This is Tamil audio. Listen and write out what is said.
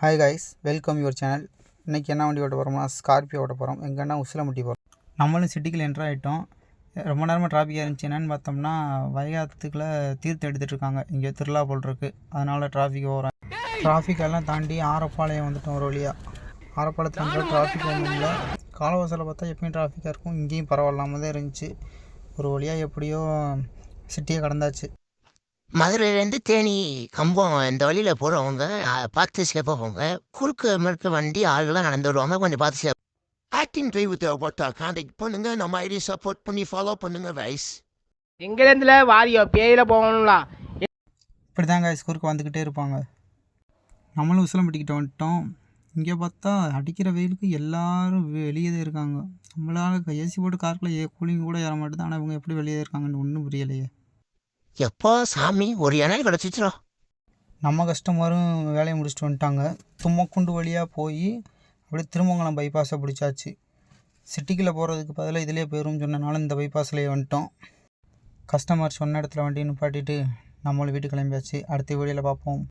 Hi guys welcome your channel இன்றைக்கி என்ன வண்டி ஓட்ட போகிறோம்னா ஸ்கார்பியோ ஓட்ட போகிறோம் எங்கன்னா உசிலம்பட்டி போகிறோம் நம்மளும் சிட்டிக்குள்ள என்ட்ரு ஆகிட்டோம் ரொம்ப நேரமாக டிராஃபிக்காக இருந்துச்சு என்னென்னு பார்த்தோம்னா வைகாத்துக்குள்ளே தீர்த்து எடுத்துகிட்டு இருக்காங்க. இங்கே திருவிழா போல் இருக்கு. அதனால் டிராஃபிக் ஓகிறேன் டிராஃபிக் எல்லாம் தாண்டி ஆரப்பாளையம் வந்துட்டோம் ஒரு வழியாக ஆரப்பாளையத்தில் வந்து டிராஃபிக் ஒன்றும் இல்லை காலவாசலில் பார்த்தா எப்பயும் டிராஃபிக்காக இருக்கும். இங்கேயும் பரவாயில்லாமல் தான் இருந்துச்சு. ஒரு வழியாக எப்படியோ சிட்டியை கடந்தாச்சு. மதுரையிலேருந்து தேனி கம்பம் இந்த வழியில் போகிறவங்க பார்த்து சேஃபாக குறுக்கு மறுக்க வண்டி ஆளுலாம் நடந்து வருவாங்க. கொஞ்சம் பார்த்து சேஃப் ஆக்டிங் டிரைவ் தேவைப்பட்டா கான்டாக்ட் பண்ணுங்க. நம்ம ஐடி சப்போர்ட் பண்ணி ஃபாலோ பண்ணுங்க வைஸ் எங்கேருந்துல வாரியோ பேயில போகணும்லாம் இப்படி தான் guys குறுக்க வந்துக்கிட்டே இருப்பாங்க. நம்மளும் உசிலம்பட்டிக்கிட்ட வந்துட்டோம். இங்கே பார்த்தா அடிக்கிற வெயிலுக்கு எல்லாரும் வெளியே தான் இருக்காங்க. நம்மளால ஏசி போட்டு காருக்குள்ள ஏ கூலிங் கூட ஏற மாட்டேது. ஆனால் இவங்க எப்படி வெளியே இருக்காங்கன்னு ஒன்றும் புரியலையே. எப்போ சாமி ஒரு இடம் கிடச்சிச்சிரோ நம்ம கஸ்டமரும் வேலையை முடிச்சுட்டு வந்துட்டாங்க. தும்மக்குண்டு வழியாக போய் அப்படியே திருமங்கலம் பைபாஸை பிடிச்சாச்சு. சிட்டிக்குள்ளே போகிறதுக்கு பதிலாக இதிலே போயிடும் சொன்னனால இந்த பைபாஸ்லேயே வந்துட்டோம். கஸ்டமர் சொன்ன இடத்துல வண்டி நிப்பாட்டிட்டு நம்மளும் வீட்டு கிளம்பியாச்சு. அடுத்த வீடியோவில் பார்ப்போம்.